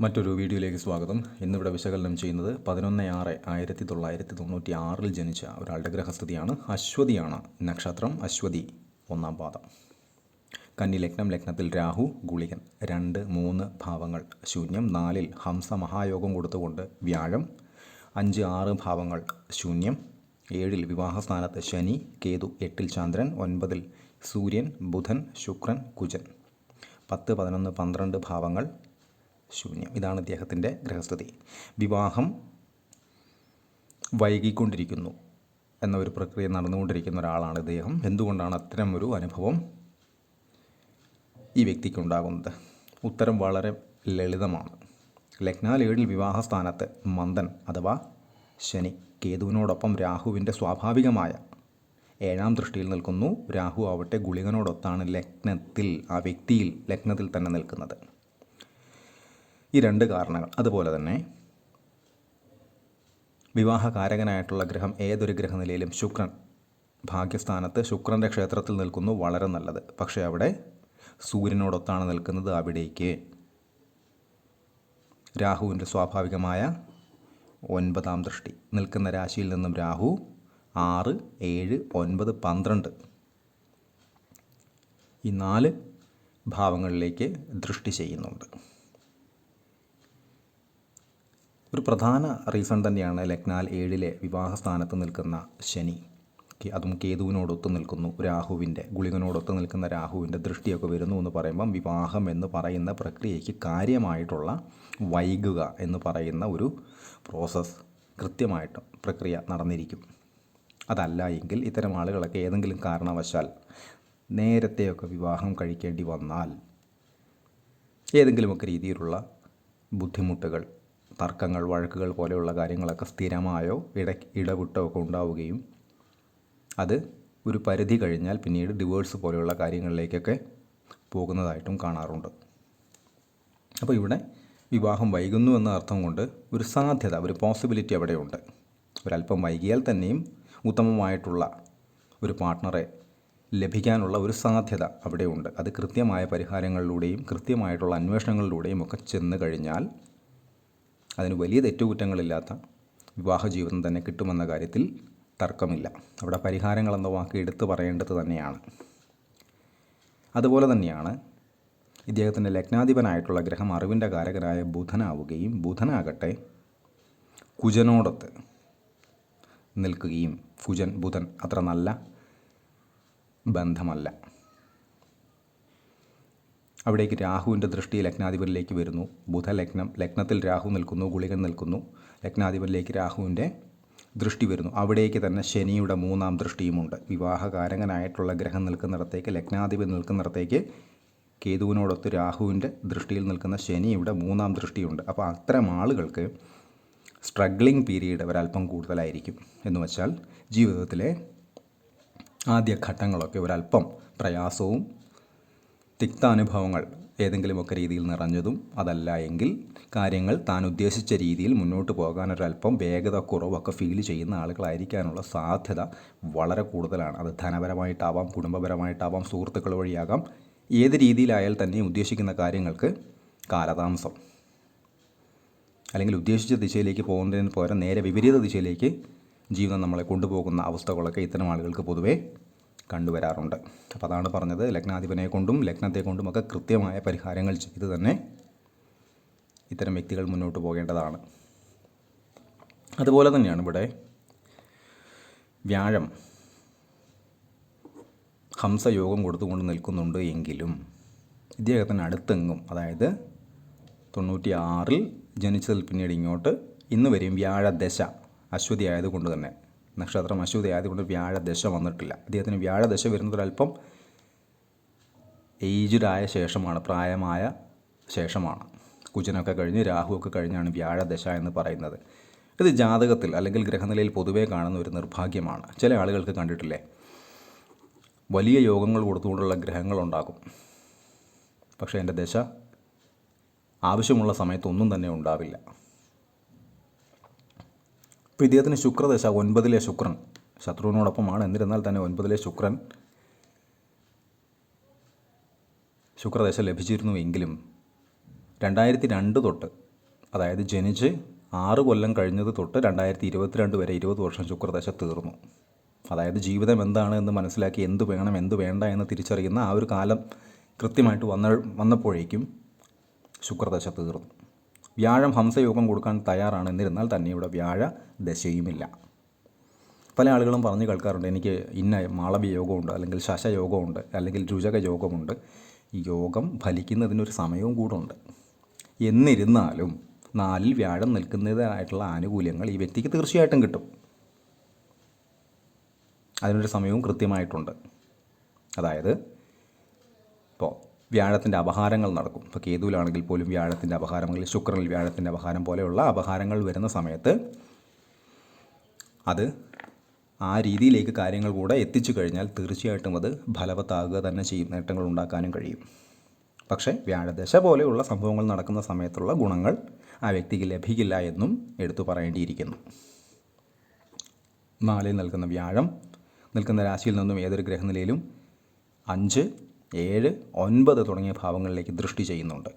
മറ്റൊരു വീഡിയോയിലേക്ക് സ്വാഗതം. ഇന്നിവിടെ വിശകലനം ചെയ്യുന്നത് പതിനൊന്ന് ആറ് ആയിരത്തി തൊള്ളായിരത്തി തൊണ്ണൂറ്റി ആറിൽ ജനിച്ച ഒരാളുടെ ഗ്രഹസ്ഥിതിയാണ് അശ്വതിയാണ് നക്ഷത്രം. അശ്വതി ഒന്നാം പാദം. കന്നി ലഗ്നം ലഗ്നത്തിൽ രാഹു ഗുളികൻ. രണ്ട് മൂന്ന് ഭാവങ്ങൾ. ശൂന്യം. നാലിൽ ഹംസ മഹായോഗം കൊടുത്തുകൊണ്ട് വ്യാഴം. അഞ്ച് ആറ് ഭാവങ്ങൾ. ശൂന്യം. ഏഴിൽ വിവാഹസ്ഥാനത്ത് ശനി. കേതു എട്ടിൽ ചന്ദ്രൻ. ഒൻപതിൽ സൂര്യൻ ബുധൻ ശുക്രൻ കുജൻ. പത്ത് പതിനൊന്ന് പന്ത്രണ്ട് ഭാവങ്ങൾ. ശൂന്യം. ഇതാണ് അദ്ദേഹത്തിന്റെ ഗ്രഹസ്ഥിതി വിവാഹം വൈകിക്കൊണ്ടിരിക്കുന്നു എന്ന ഒരു പ്രക്രിയ നടന്നുകൊണ്ടിരിക്കുന്ന ഒരാളാണ് ഇദ്ദേഹം. എന്തുകൊണ്ടാണ് അത്തരം ഒരു അനുഭവം ഈ വ്യക്തിക്ക് ഉണ്ടാകുന്നത് ഉത്തരം വളരെ ലളിതമാണ്. ലഗ്നാൽ ഏഴിൽ വിവാഹ സ്ഥാനത്ത് മന്ദൻ അഥവാ ശനി കേതുവിനോടൊപ്പം രാഹുവിന്റെ സ്വാഭാവികമായ ഏഴാം ദൃഷ്ടിയിൽ നിൽക്കുന്നു. രാഹു ആവട്ടെ ഗുളികനോടൊത്താണ് ലഗ്നത്തിൽ ആ വ്യക്തിയിൽ ലഗ്നത്തിൽ തന്നെ നിൽക്കുന്നത്. ഈ രണ്ട് കാരണങ്ങൾ. അതുപോലെ തന്നെ വിവാഹകാരകനായിട്ടുള്ള ഗ്രഹം ഏതൊരു ഗ്രഹനിലയിലും ശുക്രൻ ഭാഗ്യസ്ഥാനത്ത് ശുക്രന്റെ ക്ഷേത്രത്തിൽ നിൽക്കുന്നു വളരെ നല്ലത്. പക്ഷേ അവിടെ സൂര്യനോടൊത്താണ് നിൽക്കുന്നത് അവിടേക്ക്. രാഹുവിന്റെ സ്വാഭാവികമായ ഒൻപതാം ദൃഷ്ടി. നിൽക്കുന്ന രാശിയിൽ നിന്നും രാഹു ആറ് ഏഴ് ഒൻപത് പന്ത്രണ്ട്. ഈ നാല് ഭാവങ്ങളിലേക്ക് ദൃഷ്ടി ചെയ്യുന്നുണ്ട്. ഒരു പ്രധാന റീസൺ തന്നെയാണ് ലഗ്നാൽ ഏഴിലെ വിവാഹ സ്ഥാനത്ത് നിൽക്കുന്ന ശനി. അതും കേതുവിനോടൊത്ത് നിൽക്കുന്നു രാഹുവിന്റെ ഗുളികനോടൊത്ത് നിൽക്കുന്ന രാഹുവിന്റെ ദൃഷ്ടിയൊക്കെ വരുന്നു എന്ന് പറയുമ്പം വിവാഹം എന്ന് പറയുന്ന പ്രക്രിയയ്ക്ക് കാര്യമായിട്ടുള്ള വൈകുക എന്ന് പറയുന്ന ഒരു പ്രോസസ്സ് കൃത്യമായിട്ട് പ്രക്രിയ നടന്നിരിക്കും. അതല്ല എങ്കിൽ ഇത്തരം ആളുകളൊക്കെ ഏതെങ്കിലും കാരണവശാൽ നേരത്തെയൊക്കെ വിവാഹം കഴിക്കേണ്ടി വന്നാൽ ഏതെങ്കിലുമൊക്കെ രീതിയിലുള്ള ബുദ്ധിമുട്ടുകൾ തർക്കങ്ങൾ വഴക്കുകൾ പോലെയുള്ള കാര്യങ്ങളൊക്കെ സ്ഥിരമായോ ഇട ഇടവിട്ടോ ഒക്കെ ഉണ്ടാവുകയും അത് ഒരു പരിധി കഴിഞ്ഞാൽ പിന്നീട് ഡിവോഴ്സ് പോലെയുള്ള കാര്യങ്ങളിലേക്കൊക്കെ പോകുന്നതായിട്ടും കാണാറുണ്ട്. അപ്പോൾ ഇവിടെ വിവാഹം വൈകുന്നു എന്ന അർത്ഥം കൊണ്ട് ഒരു സാധ്യത ഒരു പോസിബിലിറ്റി അവിടെയുണ്ട്. ഒരല്പം വൈകിയാൽ തന്നെയും ഉത്തമമായിട്ടുള്ള ഒരു പാർട്ട്ണറെ ലഭിക്കാനുള്ള ഒരു സാധ്യത അവിടെയുണ്ട്. അത് കൃത്യമായ പരിഹാരങ്ങളിലൂടെയും കൃത്യമായിട്ടുള്ള അന്വേഷണങ്ങളിലൂടെയും ഒക്കെ ചെന്ന് കഴിഞ്ഞാൽ അതിന് വലിയ തെറ്റുകുറ്റങ്ങളില്ലാത്ത വിവാഹ ജീവിതം തന്നെ കിട്ടുമെന്ന കാര്യത്തിൽ തർക്കമില്ല. അവിടെ പരിഹാരങ്ങൾ എന്ന വാക്ക് എടുത്തു പറയേണ്ടത് തന്നെയാണ്. അതുപോലെ തന്നെയാണ് ഇദ്ദേഹത്തിന്റെ ലഗ്നാധിപനായിട്ടുള്ള ഗ്രഹം അറിവിന്റെ കാരകനായ ബുധനാവുകയും ബുധനാകട്ടെ കുജനോടൊത്ത് നിൽക്കുകയും കുജൻ ബുധൻ അത്ര നല്ല ബന്ധമല്ല. അവിടേക്ക് രാഹുവിന്റെ ദൃഷ്ടി ലഗ്നാധിപനിലേക്ക് വരുന്നു. ബുധ ലഗ്നം ലഗ്നത്തിൽ രാഹു നിൽക്കുന്നു ഗുളികൻ നിൽക്കുന്നു. ലഗ്നാധിപനിലേക്ക് രാഹുവിന്റെ ദൃഷ്ടി വരുന്നു. അവിടേക്ക് തന്നെ ശനിയുടെ മൂന്നാം ദൃഷ്ടിയുമുണ്ട്. വിവാഹകാരകനായിട്ടുള്ള ഗ്രഹം നിൽക്കുന്നിടത്തേക്ക് ലഗ്നാധിപൻ നിൽക്കുന്നിടത്തേക്ക് കേതുവിനോടൊത്ത് രാഹുവിന്റെ ദൃഷ്ടിയിൽ നിൽക്കുന്ന ശനിയുടെ മൂന്നാം ദൃഷ്ടിയുണ്ട്. അപ്പോൾ അത്തരം ആളുകൾക്ക് സ്ട്രഗ്ലിംഗ് പീരീഡ് ഒരല്പം കൂടുതലായിരിക്കും. എന്ന് വെച്ചാൽ ജീവിതത്തിലെ ആദ്യ ഘട്ടങ്ങളൊക്കെ ഒരല്പം പ്രയാസവും തിക്താനുഭവങ്ങൾ ഏതെങ്കിലുമൊക്കെ രീതിയിൽ നിറഞ്ഞതും അതല്ല എങ്കിൽ കാര്യങ്ങൾ താൻ ഉദ്ദേശിച്ച രീതിയിൽ മുന്നോട്ട് പോകാൻ ഒരല്പം വേഗത കുറവൊക്കെ ഫീൽ ചെയ്യുന്ന ആളുകളായിരിക്കാനുള്ള സാധ്യത വളരെ കൂടുതലാണ്. അത് ധനപരമായിട്ടാവാം കുടുംബപരമായിട്ടാവാം സുഹൃത്തുക്കൾ വഴിയാകാം. ഏത് രീതിയിലായാൽ തന്നെ ഉദ്ദേശിക്കുന്ന കാര്യങ്ങൾക്ക് കാലതാമസം. അല്ലെങ്കിൽ ഉദ്ദേശിച്ച ദിശയിലേക്ക് പോകുന്നതിന് പകരം നേരെ വിപരീത ദിശയിലേക്ക് ജീവിതം നമ്മളെ കൊണ്ടുപോകുന്ന അവസ്ഥകളൊക്കെ ഇത്തരം ആളുകൾക്ക് പൊതുവേ കണ്ടുവരാറുണ്ട്. അപ്പോൾ അതാണ് പറഞ്ഞത്. ലഗ്നാധിപനെ കൊണ്ടും ലഗ്നത്തെ കൊണ്ടും ഒക്കെ കൃത്യമായ പരിഹാരങ്ങൾ ചെയ്ത് തന്നെ ഇത്തരം വ്യക്തികൾ മുന്നോട്ട് പോകേണ്ടതാണ്. അതുപോലെ തന്നെയാണ് ഇവിടെ വ്യാഴം ഹംസയോഗം കൊടുത്തുകൊണ്ട് നിൽക്കുന്നുണ്ട് എങ്കിലും ഇദ്ദേഹത്തിന് അടുത്തെങ്ങും അതായത് തൊണ്ണൂറ്റി ആറിൽ ജനിച്ചതിൽ പിന്നീട് ഇങ്ങോട്ട് ഇന്ന് വരെയും വ്യാഴദശ അശ്വതി ആയതുകൊണ്ട് തന്നെ നക്ഷത്രം അശ്വതി ആയതുകൊണ്ട് വ്യാഴദശ വന്നിട്ടില്ല. അദ്ദേഹത്തിന് വ്യാഴദശ വരുന്നത് ഒരല്പം ഏജ്ഡ് ആയ ശേഷമാണ് പ്രായമായ ശേഷമാണ്. കുജനൊക്കെ കഴിഞ്ഞ് രാഹുവൊക്കെ കഴിഞ്ഞാണ് വ്യാഴദശ എന്ന് പറയുന്നത്. ഇത് ജാതകത്തിൽ അല്ലെങ്കിൽ ഗ്രഹനിലയിൽ പൊതുവേ കാണുന്ന ഒരു നിർഭാഗ്യമാണ്. ചില ആളുകൾക്ക് കണ്ടിട്ടില്ലേ? വലിയ യോഗങ്ങൾ കൊടുത്തുകൊണ്ടുള്ള ഗ്രഹങ്ങളുണ്ടാകും. പക്ഷേ എന്റെ ദശ ആവശ്യമുള്ള സമയത്തൊന്നും തന്നെ ഉണ്ടാവില്ല. ഇപ്പോൾ ഇദ്ദേഹത്തിന് ശുക്രദശ ഒൻപതിലെ ശുക്രൻ. ശത്രുവിനോടൊപ്പമാണ്. എന്നിരുന്നാൽ തന്നെ ഒൻപതിലെ ശുക്രൻ ശുക്രദശ ലഭിച്ചിരുന്നുവെങ്കിലും രണ്ടായിരത്തി രണ്ട് തൊട്ട് അതായത് ജനിച്ച് ആറ് കൊല്ലം കഴിഞ്ഞത് തൊട്ട് രണ്ടായിരത്തി ഇരുപത്തിരണ്ട് വരെ ഇരുപത് വർഷം ശുക്രദശ തീർന്നു. അതായത് ജീവിതം എന്താണ് എന്ന് മനസ്സിലാക്കി എന്ത് വേണം എന്ത് വേണ്ട എന്ന് തിരിച്ചറിയുന്ന ആ ഒരു കാലം കൃത്യമായിട്ട് വന്ന വന്നപ്പോഴേക്കും ശുക്രദശ തീർന്നു. വ്യാഴം ഹംസയോഗം കൊടുക്കാൻ തയ്യാറാണ്. എന്നിരുന്നാൽ തന്നെ ഇവിടെ വ്യാഴ ദശയുമില്ല. പല ആളുകളും പറഞ്ഞു കേൾക്കാറുണ്ട് എനിക്ക് ഇന്ന മാളവ്യ യോഗമുണ്ട് അല്ലെങ്കിൽ ശശയോഗമുണ്ട് അല്ലെങ്കിൽ രുചക യോഗമുണ്ട്. യോഗം ഫലിക്കുന്നതിനൊരു സമയവും കൂടുണ്ട്. എന്നിരുന്നാലും നാലിൽ വ്യാഴം നിൽക്കുന്നതിനായിട്ടുള്ള ആനുകൂല്യങ്ങൾ ഈ വ്യക്തിക്ക് തീർച്ചയായിട്ടും കിട്ടും. അതിനൊരു സമയവും കൃത്യമായിട്ടുണ്ട്. അതായത് ഇപ്പോൾ വ്യാഴത്തിന്റെ അപഹാരങ്ങൾ നടക്കും. ഇപ്പോൾ കേതുവിലാണെങ്കിൽ പോലും വ്യാഴത്തിന്റെ അപഹാരങ്ങൾ ശുക്രനിൽ വ്യാഴത്തിന്റെ അപഹാരം പോലെയുള്ള അപഹാരങ്ങൾ വരുന്ന സമയത്ത് അത് ആ രീതിയിലേക്ക് കാര്യങ്ങൾ കൂടെ എത്തിച്ചു കഴിഞ്ഞാൽ തീർച്ചയായിട്ടും അത് ഫലവത്താകുക തന്നെ ചെയ്യും നേട്ടങ്ങൾ ഉണ്ടാക്കാനും കഴിയും. പക്ഷേ വ്യാഴദശ പോലെയുള്ള സംഭവങ്ങൾ നടക്കുന്ന സമയത്തുള്ള ഗുണങ്ങൾ ആ വ്യക്തിക്ക് ലഭിക്കില്ല എന്നും എടുത്തു പറയേണ്ടിയിരിക്കുന്നു. നാലിൽ നിൽക്കുന്ന വ്യാഴം നിൽക്കുന്ന രാശിയിൽ നിന്നും ഏതൊരു ഗ്രഹനിലയിലും അഞ്ച് ഏഴ് ഒൻപത് തുടങ്ങിയ ഭാവങ്ങളിലേക്ക് ദൃഷ്ടി ചെയ്യുന്നുണ്ട്.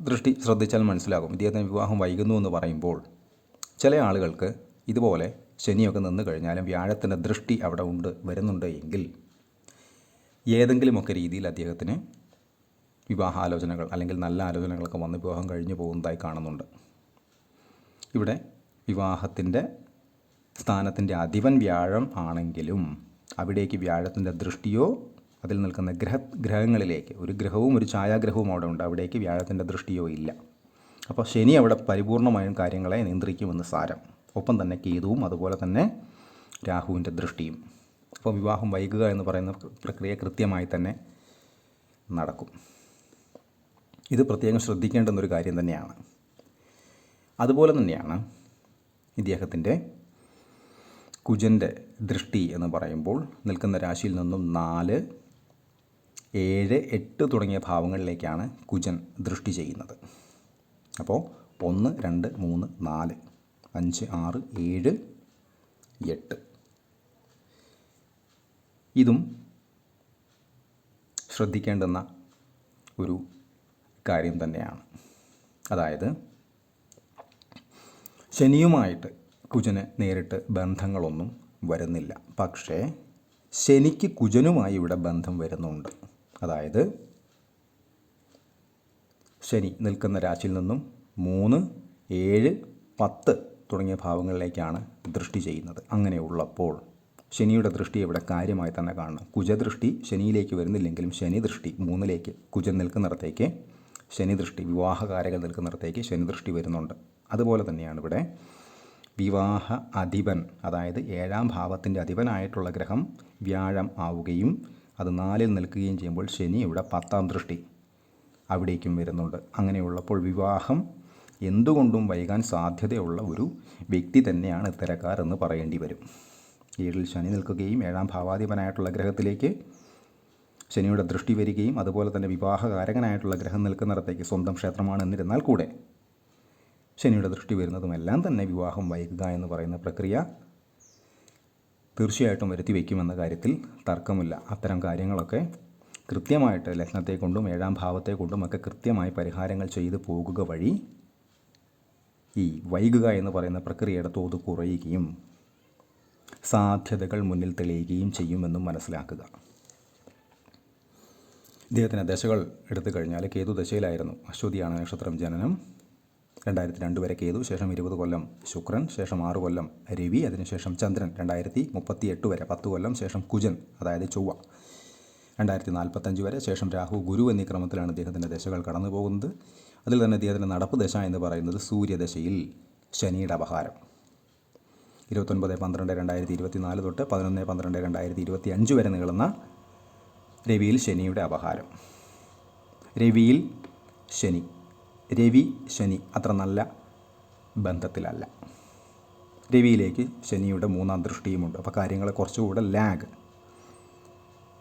ദൃഷ്ടി ശ്രദ്ധിച്ചാൽ മനസ്സിലാകും. ഇദ്ദേഹത്തിന് വിവാഹം വൈകുന്നു എന്ന് പറയുമ്പോൾ ചില ആളുകൾക്ക് ഇതുപോലെ ശനിയൊക്കെ നിന്ന് കഴിഞ്ഞാലും വ്യാഴത്തിന്റെ ദൃഷ്ടി അവിടെ ഉണ്ട് വരുന്നുണ്ട് എങ്കിൽ ഏതെങ്കിലുമൊക്കെ രീതിയിൽ അദ്ദേഹത്തിന് വിവാഹാലോചനകൾ അല്ലെങ്കിൽ നല്ല ആലോചനകളൊക്കെ വന്ന് വിവാഹം കഴിഞ്ഞു പോകുന്നതായി കാണുന്നുണ്ട്. ഇവിടെ വിവാഹത്തിന്റെ സ്ഥാനത്തിന്റെ അധിപൻ വ്യാഴം ആണെങ്കിലും അവിടേക്ക് വ്യാഴത്തിന്റെ ദൃഷ്ടിയോ അതിൽ നിൽക്കുന്ന ഗ്രഹ ഗ്രഹങ്ങളിലേക്ക് ഒരു ഗ്രഹവും ഒരു ഛായാഗ്രഹവും അവിടെ ഉണ്ട്. അവിടേക്ക് വ്യാഴത്തിന്റെ ദൃഷ്ടിയോ ഇല്ല. അപ്പോൾ ശനി അവിടെ പരിപൂർണമായും കാര്യങ്ങളെ നിയന്ത്രിക്കുമെന്ന് സാരം. ഒപ്പം തന്നെ കേതുവും അതുപോലെ തന്നെ രാഹുവിന്റെ ദൃഷ്ടിയും. അപ്പോൾ വിവാഹം വൈകുക എന്ന് പറയുന്ന പ്രക്രിയ കൃത്യമായി തന്നെ നടക്കും. ഇത് പ്രത്യേകം ശ്രദ്ധിക്കേണ്ടുന്നൊരു കാര്യം തന്നെയാണ്. അതുപോലെ തന്നെയാണ് ഇദ്ദേഹത്തിന്റെ കുജന്റെ ദൃഷ്ടി എന്ന് പറയുമ്പോൾ നിൽക്കുന്ന രാശിയിൽ നിന്നും നാല് ഏഴ് എട്ട് തുടങ്ങിയ ഭാവങ്ങളിലേക്കാണ് കുജൻ ദൃഷ്ടി ചെയ്യുന്നത്. അപ്പോൾ ഒന്ന് രണ്ട് മൂന്ന് നാല് അഞ്ച് ആറ് ഏഴ് എട്ട്. ഇതും ശ്രദ്ധിക്കേണ്ടുന്ന ഒരു കാര്യം തന്നെയാണ്. അതായത് ശനിയുമായിട്ട് കുജന് നേരിട്ട് ബന്ധങ്ങളൊന്നും വരുന്നില്ല. പക്ഷേ ശനിക്ക് കുജനുമായി ഇവിടെ ബന്ധം വരുന്നുണ്ട്. അതായത് ശനി നിൽക്കുന്ന രാശിയിൽ നിന്നും മൂന്ന് ഏഴ് പത്ത് തുടങ്ങിയ ഭാവങ്ങളിലേക്കാണ് ദൃഷ്ടി ചെയ്യുന്നത്. അങ്ങനെയുള്ളപ്പോൾ ശനിയുടെ ദൃഷ്ടി ഇവിടെ കാര്യമായി തന്നെ കാണണം. കുജദൃഷ്ടി ശനിയിലേക്ക് വരുന്നില്ലെങ്കിലും ശനി ദൃഷ്ടി മൂന്നിലേക്ക് കുജൻ നിൽക്കുന്നിടത്തേക്ക് ശനി ദൃഷ്ടി വിവാഹകാരകൾ നിൽക്കുന്നിടത്തേക്ക് ശനി ദൃഷ്ടി വരുന്നുണ്ട്. അതുപോലെ തന്നെയാണ് ഇവിടെ വിവാഹ അധിപൻ അതായത് ഏഴാം ഭാവത്തിന്റെ അധിപനായിട്ടുള്ള ഗ്രഹം വ്യാഴം ആവുകയും അത് നാലിൽ നിൽക്കുകയും ചെയ്യുമ്പോൾ ശനി ഇവിടെ പത്താം ദൃഷ്ടി അവിടേക്കും വരുന്നുണ്ട്. അങ്ങനെയുള്ളപ്പോൾ വിവാഹം എന്തുകൊണ്ടും വൈകാൻ സാധ്യതയുള്ള ഒരു വ്യക്തി തന്നെയാണ് ഇത്തരക്കാർ എന്ന് പറയേണ്ടി വരും. ഏഴിൽ ശനി നിൽക്കുകയും ഏഴാം ഭാവാധിപനായിട്ടുള്ള ഗ്രഹത്തിലേക്ക് ശനിയുടെ ദൃഷ്ടി വരികയും അതുപോലെ തന്നെ വിവാഹകാരകനായിട്ടുള്ള ഗ്രഹം നിൽക്കുന്നിടത്തേക്ക് സ്വന്തം ക്ഷേത്രമാണ് എന്നിരുന്നാൽ കൂടെ ശനിയുടെ ദൃഷ്ടി വരുന്നതുമെല്ലാം തന്നെ വിവാഹം വൈകുക എന്ന് പറയുന്ന പ്രക്രിയ തീർച്ചയായിട്ടും വരുത്തി വയ്ക്കുമെന്ന കാര്യത്തിൽ തർക്കമില്ല. അത്തരം കാര്യങ്ങളൊക്കെ കൃത്യമായിട്ട് ലഗ്നത്തെ കൊണ്ടും ഏഴാം ഭാവത്തെ കൊണ്ടും ഒക്കെ കൃത്യമായി പരിഹാരങ്ങൾ ചെയ്തു പോകുക വഴി ഈ വൈകുക എന്ന് പറയുന്ന പ്രക്രിയയുടെ തോത് കുറയുകയും സാധ്യതകൾ മുന്നിൽ തെളിയുകയും ചെയ്യുമെന്നും മനസ്സിലാക്കുക. ഇദ്ദേഹത്തിന് ദശകൾ എടുത്തു കഴിഞ്ഞാൽ കേതു ദശയിലായിരുന്നു. അശ്വതിയാണ് നക്ഷത്രം ജനനം. രണ്ടായിരത്തി രണ്ട് വരെ കേതു ശേഷം ഇരുപത് കൊല്ലം ശുക്രൻ ശേഷം ആറ് കൊല്ലം രവി അതിനുശേഷം ചന്ദ്രൻ രണ്ടായിരത്തി മുപ്പത്തി എട്ട് വരെ പത്ത് കൊല്ലം ശേഷം കുജൻ അതായത് ചൊവ്വ. രണ്ടായിരത്തി നാൽപ്പത്തഞ്ച് വരെ ശേഷം രാഹു ഗുരു എന്നീ ക്രമത്തിലാണ് അദ്ദേഹത്തിന്റെ ദശകൾ കടന്നു പോകുന്നത്. അതിൽ തന്നെ അദ്ദേഹത്തിന്റെ നടപ്പ് ദശ എന്ന് പറയുന്നത് സൂര്യദശയിൽ ശനിയുടെ അപഹാരം. ഇരുപത്തൊൻപത് പന്ത്രണ്ട് രണ്ടായിരത്തി ഇരുപത്തി നാല് തൊട്ട് പതിനൊന്ന് പന്ത്രണ്ട് രണ്ടായിരത്തി ഇരുപത്തി അഞ്ച് വരെ നീളുന്ന രവിയിൽ ശനിയുടെ അപഹാരം. രവിയിൽ ശനി. രവി ശനി അത്ര നല്ല ബന്ധത്തിലല്ല. രവിയിലേക്ക് ശനിയുടെ മൂന്നാം ദൃഷ്ടിയുമുണ്ട്. അപ്പോൾ കാര്യങ്ങൾ കുറച്ചുകൂടെ ലാഗ്.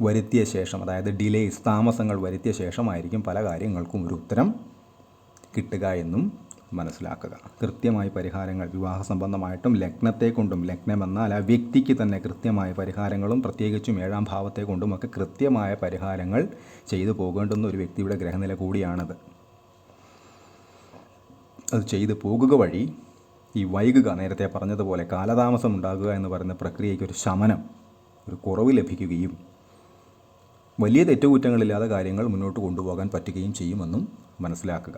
വരുത്തിയ ശേഷം അതായത് ഡിലേസ് താമസങ്ങൾ വരുത്തിയ ശേഷമായിരിക്കും പല കാര്യങ്ങൾക്കും ഒരു ഉത്തരം കിട്ടുക എന്നും മനസ്സിലാക്കുക. കൃത്യമായ പരിഹാരങ്ങൾ വിവാഹ സംബന്ധമായിട്ടും ലഗ്നത്തെ കൊണ്ടും ലഗ്നം എന്നാൽ ആ വ്യക്തിക്ക് തന്നെ കൃത്യമായ പരിഹാരങ്ങളും പ്രത്യേകിച്ചും ഏഴാം ഭാവത്തെ കൊണ്ടുമൊക്കെ കൃത്യമായ പരിഹാരങ്ങൾ ചെയ്തു പോകേണ്ടുന്ന ഒരു വ്യക്തിയുടെ ഗ്രഹനില കൂടിയാണത്. അത് ചെയ്ത് പോകുക വഴി ഈ വൈകുക നേരത്തെ പറഞ്ഞതുപോലെ കാലതാമസം ഉണ്ടാകുക എന്ന് പറയുന്ന പ്രക്രിയയ്ക്ക് ഒരു ശമനം ഒരു കുറവ് ലഭിക്കുകയും വലിയ തെറ്റുകുറ്റങ്ങളില്ലാതെ കാര്യങ്ങൾ മുന്നോട്ട് കൊണ്ടുപോകാൻ പറ്റുകയും ചെയ്യുമെന്നും മനസ്സിലാക്കുക.